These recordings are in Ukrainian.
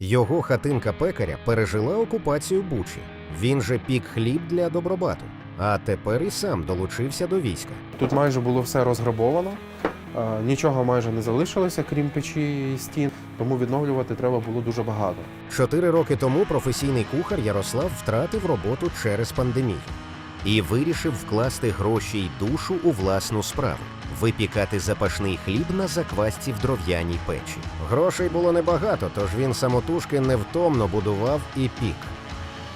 Його хатинка пекаря пережила окупацію Бучі. Він же пік хліб для добробату. А тепер і сам долучився до війська. Тут майже було все розграбовано, нічого майже не залишилося, крім печі і стін, тому відновлювати треба було дуже багато. Чотири роки тому професійний кухар Ярослав втратив роботу через пандемію і вирішив вкласти гроші й душу у власну справу випікати запашний хліб на заквасці в дров'яній печі. Грошей було небагато, тож він самотужки невтомно будував і пік.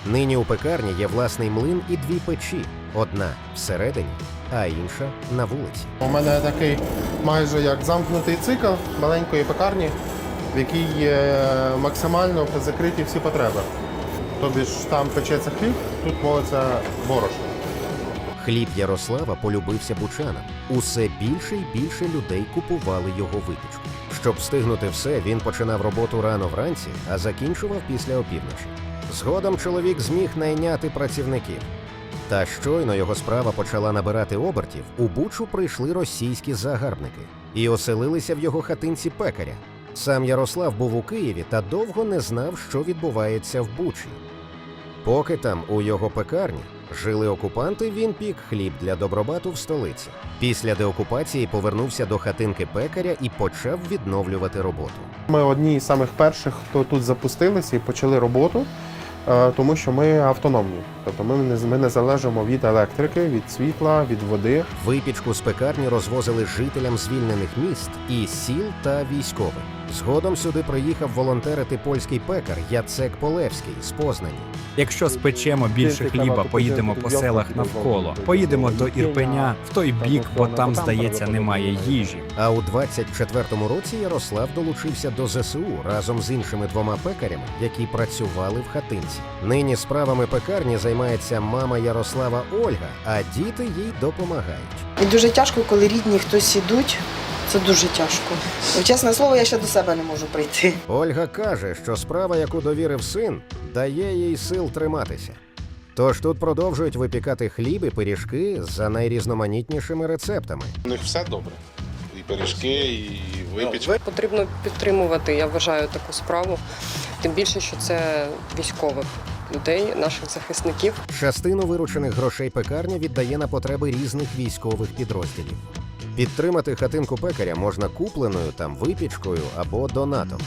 Нині у пекарні є власний млин і дві печі: одна всередині, а інша на вулиці. У мене такий майже як замкнутий цикл маленької пекарні, в якій є максимально закриті всі потреби. Тобі ж там печеться хліб, тут молиться борошно. Хліб Ярослава полюбився бучанам. Усе більше й більше людей купували його випічку. Щоб встигнути все, він починав роботу рано вранці, а закінчував після опівночі. Згодом чоловік зміг найняти працівників. Та щойно його справа почала набирати обертів, у Бучу прийшли російські загарбники і оселилися в його хатинці пекаря. Сам Ярослав був у Києві та довго не знав, що відбувається в Бучі. Поки там, у його пекарні, жили окупанти, він пік хліб для добробату в столиці. Після деокупації повернувся до хатинки пекаря і почав відновлювати роботу. Ми одні з самих перших, хто тут запустилися і почали роботу, е, тому що ми автономні. Тобто ми не, ми не залежимо від електрики, від світла, від води. Випічку з пекарні розвозили жителям звільнених міст і сіл та військових. Згодом сюди приїхав волонтерити польський пекар Яцек Полевський з Познані. Якщо спечемо більше хліба, поїдемо по селах навколо. Поїдемо до Ірпеня в той бік, бо там, здається, немає їжі. А у 24-му році Ярослав долучився до ЗСУ разом з іншими двома пекарями, які працювали в хатинці. Нині справами пекарні займається мама Ярослава Ольга, а діти їй допомагають. І дуже тяжко, коли рідні хтось ідуть. Це дуже тяжко. Ну, Чесне слово, я ще до себе не можу прийти. Ольга каже, що справа, яку довірив син, дає їй сил триматися. Тож тут продовжують випікати хліб і пиріжки за найрізноманітнішими рецептами. У них все добре. І пиріжки, і випічка. Потрібно підтримувати, я вважаю, таку справу. Тим більше, що це військових людей, наших захисників. Частину виручених грошей пекарня віддає на потреби різних військових підрозділів. Підтримати хатинку пекаря можна купленою там випічкою або донатом.